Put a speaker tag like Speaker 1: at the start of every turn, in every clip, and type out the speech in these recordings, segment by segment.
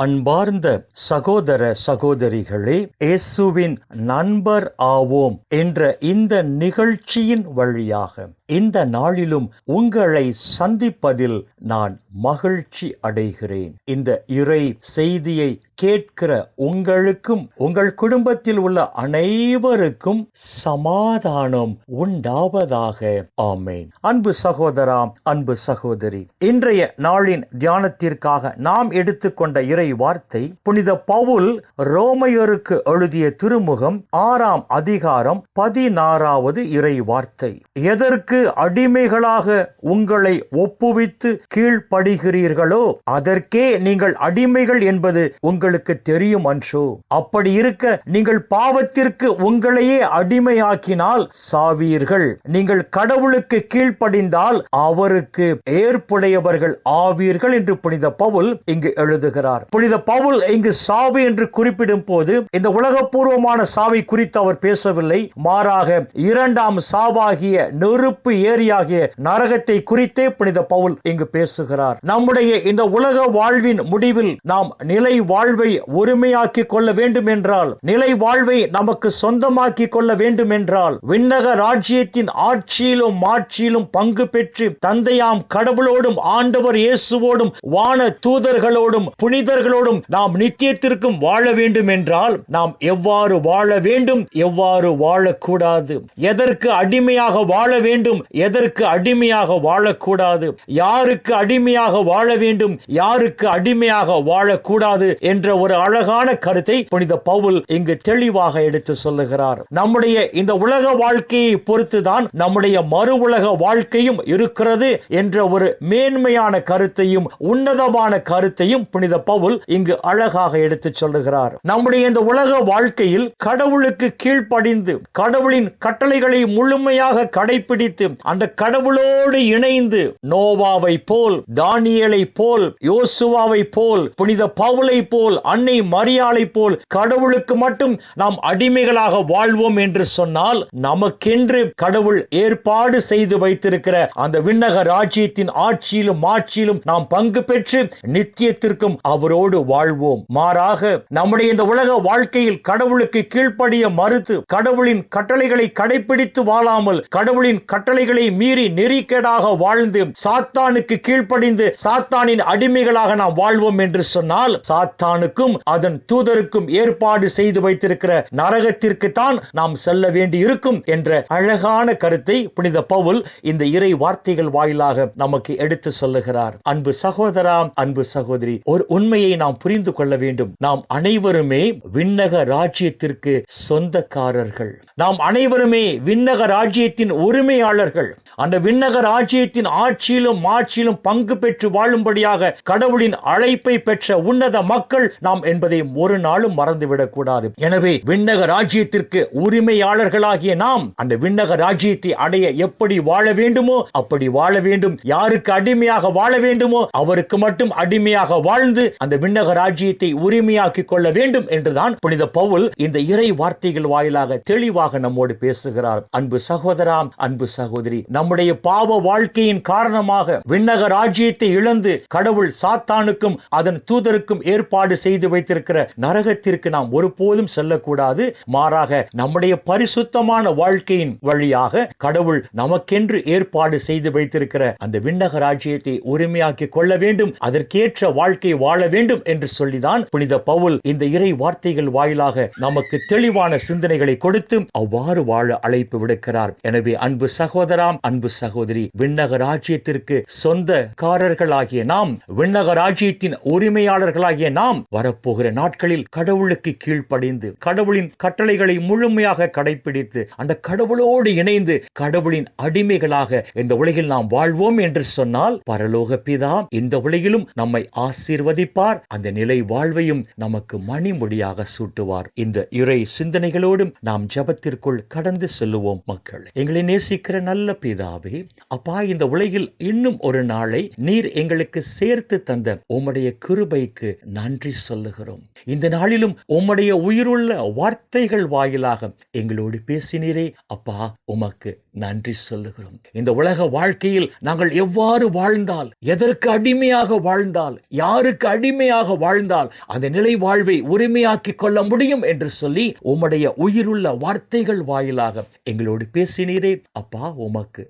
Speaker 1: அன்பார்ந்த சகோதர சகோதரிகளே இயேசுவின் நண்பர் ஆவோம் என்ற இந்த நிகழ்ச்சியின் வழியாக இந்த நாளிலும் உங்களை சந்திப்பதில் நான் மகிழ்ச்சி அடைகிறேன். இந்த இறை செய்தியை கேட்கிற உங்களுக்கும் உங்கள் குடும்பத்தில் உள்ள அனைவருக்கும் சமாதானம் உண்டாவதாக. ஆமேன். அன்பு சகோதராம் அன்பு சகோதரி இன்றைய நாளின் தியானத்திற்காக நாம் எடுத்துக்கொண்ட இறை வார்த்தை புனித பவுல் ரோமையருக்கு எழுதிய திருமுகம் ஆறாம் அதிகாரம் பதினாறாவது இறை வார்த்தை எதற்கு அடிமைகளாக உங்களை ஒப்புவித்து கீழ்ப்படுகிறீர்களோ அதற்கே நீங்கள் அடிமைகள் என்பது உங்கள் உங்களுக்கு தெரியும் அன்ஷு. அப்படி இருக்க நீங்கள் பாவத்திற்கு உங்களையே அடிமையாக்கினால் சாவீர்கள். நீங்கள் கடவுளுக்கு கீழ்ப்படிந்தால் அவருக்கு ஏற்புடையவர்கள் ஆவீர்கள் என்று புனித பவுல் இங்கு எழுதுகிறார். புனித பவுல் இங்கு சாவு என்று குறிப்பிடும் போது இந்த உலகபூர்வமான சாவை குறித்து அவர் பேசவில்லை. மாறாக இரண்டாம் சாவாகிய நெருப்பு ஏரியாகிய நரகத்தை குறித்தே புனித பவுல் இங்கு பேசுகிறார். நம்முடைய இந்த உலக வாழ்வின் முடிவில் நாம் நிலை வாழ்வு வாழ்வை ஒருமையாக்கி கொள்ள வேண்டும் என்றால் நிலை வாழ்வை நமக்கு சொந்தமாக்கி கொள்ள வேண்டும் என்றால் விண்ணக ராஜ்யத்தின் ஆட்சியிலும் மாட்சியிலும் பங்கு பெற்று தந்தையாம் கடவுளோடும் ஆண்டவர் இயேசுவோடும் வான தூதர்களோடும் புனிதர்களோடும் நாம் நித்தியத்திற்கும் வாழ வேண்டும் என்றால் நாம் எவ்வாறு வாழ வேண்டும் எவ்வாறு வாழக்கூடாது? எதற்கு அடிமையாக வாழ வேண்டும் எதற்கு அடிமையாக வாழக்கூடாது? யாருக்கு அடிமையாக வாழ வேண்டும் யாருக்கு அடிமையாக வாழக்கூடாது என்று ஒரு அழகான கருத்தை புனித பவுல் இங்கு தெளிவாக எடுத்து சொல்லுகிறார். நம்முடைய இந்த உலக வாழ்க்கையை பொறுத்துதான் நம்முடைய மறு உலக வாழ்க்கையும் இருக்கிறது என்ற ஒரு மேன்மையான கருத்தையும் உன்னதமான கருத்தையும் புனித பவுல் இங்கு அழகாக எடுத்து சொல்லுகிறார். நம்முடைய இந்த உலக வாழ்க்கையில் கடவுளுக்கு கீழ்ப்படிந்து கடவுளின் கட்டளைகளை முழுமையாக கடைபிடித்து அந்த கடவுளோடு இணைந்து நோவாவை போல் தானியலை போல் யோசுவாவை போல் புனித பவுலை போல் போல் அன்னை மரியாளை போல் கடவுளுக்கு மட்டும் நாம் அடிமைகளாக வாழ்வோம் என்று சொன்னால் நமக்கென்று கடவுள் ஏற்பாடு செய்து வைத்திருக்கிற அந்த விண்ணக ராஜ்யத்தின் ஆட்சியிலும் ஆட்சியிலும் நாம் பங்கு பெற்று நித்தியத்திற்கும் அவரோடு வாழ்வோம். மாறாக நம்முடைய இந்த உலக வாழ்க்கையில் கடவுளுக்கு கீழ்ப்படிய மறுத்து கடவுளின் கட்டளைகளை கடைபிடித்து வாழாமல் கடவுளின் கட்டளைகளை மீறி நெறிக்கேடாக வாழ்ந்து சாத்தானுக்கு கீழ்ப்படிந்து சாத்தானின் அடிமைகளாக நாம் வாழ்வோம் என்று சொன்னால் சாத்தான் சாத்தானுக்கும் அதன் தூதருக்கும் ஏற்பாடு செய்து வைத்திருக்கிற நரகத்திற்கு தான் நாம் செல்ல வேண்டி இருக்கும் என்ற அழகான கருத்தை புனித பவுல் இந்த இறை வார்த்தைகள் வாயிலாக நமக்கு எடுத்து சொல்லுகிறார். அன்பு சகோதரா அன்பு சகோதரி ஒரு உண்மையை நாம் புரிந்து கொள்ள வேண்டும். நாம் அனைவருமே விண்ணக ராஜ்யத்திற்கு சொந்தக்காரர்கள். நாம் அனைவருமே விண்ணக ராஜ்யத்தின் உரிமையாளர்கள். அந்த விண்ணக ராஜ்யத்தின் ஆட்சியிலும் ஆட்சியிலும் பங்கு பெற்று வாழும்படியாக கடவுளின் அழைப்பை பெற்ற உன்னத மக்கள் நாம் என்பதை ஒரு நாளும் மறந்துவிடக் கூடாது எனவே விண்ணக ராஜ்யத்திற்கு உரிமையாளர்களாகிய நாம் அந்த விண்ணக ராஜ்யத்தை அடைய எப்படி வாழ வேண்டுமோ அப்படி வாழ வேண்டும். யாருக்கு அடிமையாக வாழ வேண்டுமோ அவருக்கு மட்டும் அடிமையாக வாழ்ந்து அந்த விண்ணக ராஜ்யத்தை உரிமையாக்கிக் கொள்ள வேண்டும் என்றுதான் புனித பவுல் இந்த இறை வார்த்தைகள் வாயிலாக தெளிவாக நம்மோடு பேசுகிறார். அன்பு சகோதரா அன்பு சகோதரி நம்முடைய பாவ வாழ்க்கையின் காரணமாக விண்ணக ராஜ்யத்தை இழந்து கடவுள் சாத்தானுக்கும் அதன் தூதருக்கும் ஏற்பாடு செய்து வைத்திருக்கிற நரகத்திற்கு நாம் ஒருபோதும் செல்லக்கூடாது. மாறாக நம்முடைய பரிசுத்தமான வாழ்க்கையின் வழியாக கடவுள் நமக்கென்று ஏற்பாடு செய்து வைத்திருக்கிற அந்த விண்ணக ராஜ்யத்தை உரிமையாக்கி கொள்ள வேண்டும் அதற்கேற்ற வாழ்க்கை வாழ வேண்டும் என்று சொல்லிதான் புனித பவுல் இந்த இறை வார்த்தைகள் வாயிலாக நமக்கு தெளிவான சிந்தனைகளை கொடுத்து அவ்வாறு வாழ அழைப்பு விடுக்கிறார். எனவே அன்பு சகோதராம் அன்பு சகோதரி விண்ணக ராஜ்யத்திற்கு சொந்தக்காரர்களாகிய நாம் விண்ணக ராஜ்யத்தின் உரிமையாளர்களாகிய நாம் வரப்போகிற நாட்களில் கடவுளுக்கு கீழ்ப்படைந்து கடவுளின் கட்டளைகளை முழுமையாக கடைபிடித்து அந்த கடவுளோடு இணைந்து கடவுளின் அடிமைகளாக இந்த உலகில் நாம் வாழ்வோம் என்று சொன்னால் பரலோக பிதா இந்த உலகிலும் நம்மை ஆசீர்வதிப்பார். அந்த நிலை வாழ்வையும் நமக்கு மணிமுடியாக சூட்டுவார். இந்த இறை சிந்தனைகளோடும் நாம் ஜபத்திற்குள் கடந்து செல்லுவோம் மக்கள். எங்களை நேசிக்கிற நல்ல பிதாவே அப்பா இந்த உலகில் இன்னும் ஒரு நாளை நீர் எங்களுக்கு சேர்த்து தந்த உம்முடைய கிருபைக்கு நன்றி சொல்லுகிறோம். இந்த நாளிலும் உம்முடைய உயிருள்ள வார்த்தைகள் வாயிலாக எங்களோடு பேசினீரே அப்பா உமக்கு நன்றி சொல்லுகிறோம். இந்த உலக வாழ்க்கையில் நாங்கள் எவ்வாறு வாழ்ந்தால் எதற்கு அடிமையாக வாழ்ந்தால் யாருக்கு அடிமையாக வாழ்ந்தால் அந்த நிலை வாழ்வை உரிமையாக்கிக் கொள்ள முடியும் என்று சொல்லி உம்முடைய உயிருள்ள வார்த்தைகள் வாயிலாக எங்களோடு பேசினீரே அப்பா உமக்கு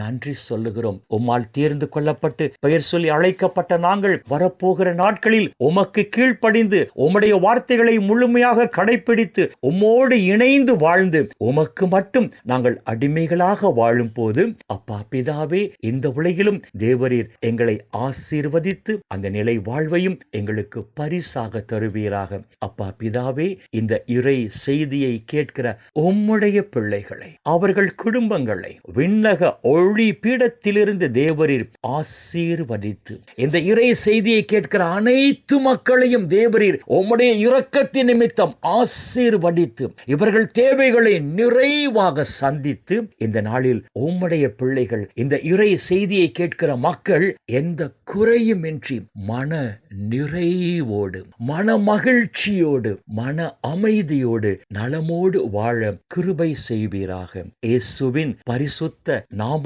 Speaker 1: நன்றி சொல்லுகிறோம். உம்மால் தேர்ந்து கொள்ளப்பட்டு பெயர் சொல்லி அழைக்கப்பட்ட நாங்கள் வரப்போகிற நாட்களில் உமக்கு கீழ்ப்படிந்து உம்முடைய வார்த்தைகளை முழுமையாக கடைபிடித்து உம்மோடு இணைந்து வாழ்ந்து உமக்கு மட்டும் நாங்கள் அடிமைகளாக வாழும் போது அப்பா பிதாவே இந்த உலகிலும் தேவரீர் எங்களை ஆசீர்வதித்து அந்த நிலை வாழ்வையும் எங்களுக்கு பரிசாக தருவீராக. அப்பா பிதாவே இந்த இறை செய்தியை கேட்கிற உம்முடைய பிள்ளைகளை அவர்கள் குடும்பங்களை விண்ணக ஒளி பீடத்திலிருந்து தேவரீர் ஆசீர்வதித்து. இந்த இறை செய்தியை கேட்கிற அனைத்து மக்களையும் தேவரீர் உம்முடைய இரக்கத்தின் நிமித்தம் ஆசீர்வதித்து இவர்கள் தேவைகளை நிறைவாக சந்தித்து இந்த நாளில் உம்முடைய பிள்ளைகள் இந்த இறை செய்தியை கேட்கிற மக்கள் எந்த குறையுமின்றி மன நிறைவோடு மன மகிழ்ச்சியோடு மன அமைதியோடு நலமோடு வாழ கிருபை செய்வீராக. இயேசுவின் பரிசுத்த நாம